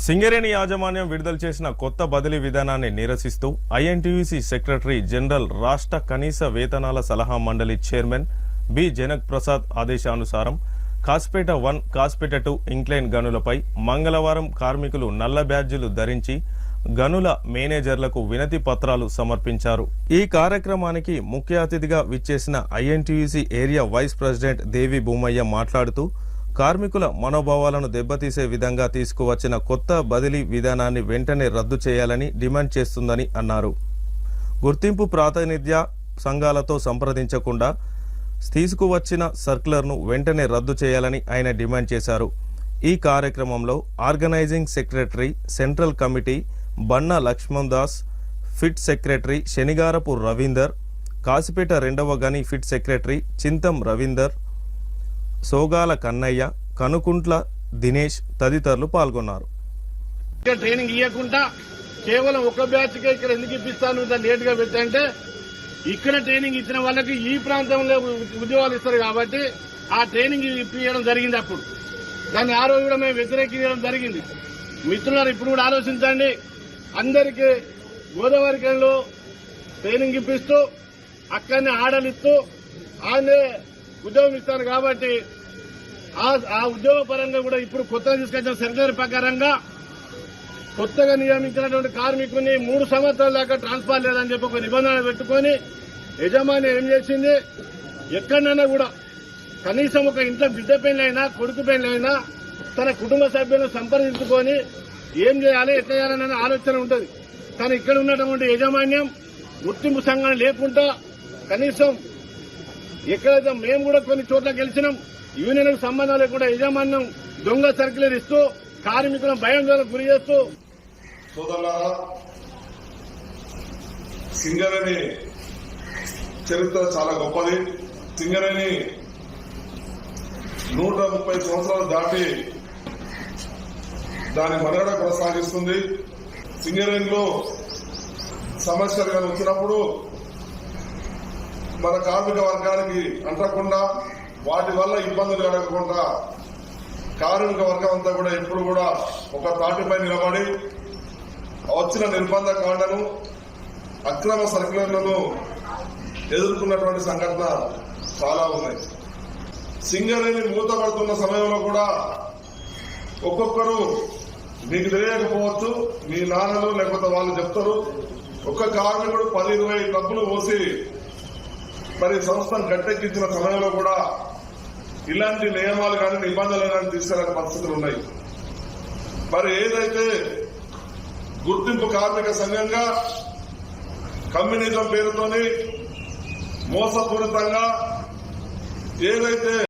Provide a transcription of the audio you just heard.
సింగరేణి యాజమాన్యం విడుదల చేసిన కొత్త బదిలీ విధానాన్ని నిరసిస్తూ ఐఎన్టీయూసీ సెక్రటరీ జనరల్ రాష్ట్ర కనీస వేతనాల సలహా మండలి చైర్మన్ బి. జనక్ ప్రసాద్ ఆదేశానుసారం Kasipet one Kasipet two incline గనులపై మంగళవారం కార్మికులు నల్ల బ్యాడ్జీలు ధరించి గనుల మేనేజర్లకు వినతి పత్రాలు సమర్పించారు. ఈ కార్యక్రమానికి ముఖ్య అతిథిగా విచ్చేసిన INTUC area vice president Devi Bhumaiah మాట్లాడుతూ కార్మికుల మనోభావాలను దెబ్బతీసే విధంగా తీసుకువచ్చిన కొత్త బదిలీ విధానాన్ని వెంటనే రద్దు చేయాలని డిమాండ్ చేస్తుందని అన్నారు. గుర్తింపు ప్రాతినిధ్య సంఘాలతో సంప్రదించకుండా తీసుకువచ్చిన సర్క్యులర్ను వెంటనే రద్దు చేయాలని ఆయన డిమాండ్ చేశారు. ఈ కార్యక్రమంలో organising secretary central committee Banna Lakshman Das pit secretary Shanigarapu Ravinder Kasipet రెండవ గని ఫిట్ సెక్రటరీ చింతం రవీందర్ సోగాల కన్నయ్య కనుకుంట్ల దినేష్ తదితరులు పాల్గొన్నారు. ఇక్కడ ట్రైనింగ్ ఇవ్వకుండా కేవలం ఒక బ్యాచ్ కే ఇక్కడ ఎందుకు ఇప్పిస్తాను ఇంత లేట్గా పెట్టంటే ఇక్కడ ట్రైనింగ్ ఇచ్చిన వాళ్ళకి ఈ ప్రాంతంలో ఉద్యోగాలు ఇస్తారు కాబట్టి ఆ ట్రైనింగ్ ఇప్పించడం జరిగింది అప్పుడు. దాన్ని ఆ రోజు కూడా మేము వ్యతిరేకించడం జరిగింది. మిత్రులారు ఇప్పుడు కూడా ఆలోచించండి. అందరికీ గోదావరికంలో ట్రైనింగ్ ఇప్పిస్తూ అక్కడనే ఆడలిస్తూ ఇస్తూ ఆయనే ఉద్యోగం ఇస్తాను కాబట్టి ఆ- ఆ ఉద్యోగ పరంగా కూడా ఇప్పుడు కొత్తగా తీసుకొచ్చిన సెక్రటరీ ప్రకారంగా కొత్తగా నియమించినటువంటి కార్మికుని మూడు సంవత్సరాల దాకా ట్రాన్స్ఫర్ లేదని చెప్పి ఒక నిబంధన పెట్టుకొని యజమాని ఏం చేసింది? ఎక్కడైనా కూడా కనీసం ఒక ఇంట్లో బిడ్డ పెళ్ళైనా కొడుకు పెళ్ళైనా తన కుటుంబ సభ్యులను సంప్రదించుకొని ఏం చేయాలి ఎట్లా చేయాలనే ఆలోచన ఉంటుంది. కానీ ఇక్కడ ఉన్నటువంటి యజమాన్యం గుర్తింపు సంఘం లేకుండా కనీసం ఎక్కడైతే మేము కూడా కొన్ని చోట్ల గెలిచినాం యూనియన్కు సంబంధం లేకుండా యజమాన్యం దొంగ సర్కులర్ ఇస్తూ కార్మికులను భయం గురి చేస్తూ. సింగరేణి చరిత్ర చాలా గొప్పది. సింగరేణి నూట ముప్పై సంవత్సరాలు దాటి దాని మనుగడ కొనసాగిస్తుంది. సింగరేణిలో సమస్యలు కానీ వచ్చినప్పుడు మన కార్మిక వర్గానికి అంటకుండా వాటి వల్ల ఇబ్బందులు కలగకుండా కార్మిక వర్గం అంతా కూడా ఎప్పుడు కూడా ఒక తాటిపై నిలబడి వచ్చిన నిర్బంధ కాండను అక్రమ సర్క్యులర్లను ఎదుర్కొన్నటువంటి సంఘటన చాలా ఉన్నాయి. సింగరేణి మూతపడుతున్న సమయంలో కూడా ఒక్కొక్కరు మీకు తెలియకపోవచ్చు మీ నాన్నలు లేకపోతే వాళ్ళు చెప్తారు. ఒక్క కార్మికుడు పది ఇరవై డబ్బులు పోసి మరి సంస్థను గట్టెక్కించిన సమయంలో కూడా ఇలాంటి నియమాలు కానీ నిబంధనలు కానీ తీసుకురాని పరిస్థితులు ఉన్నాయి. మరి ఏదైతే గుర్తింపు కార్మిక సంఘంగా కమ్యూనిజం పేరుతోని మోసపూరితంగా ఏదైతే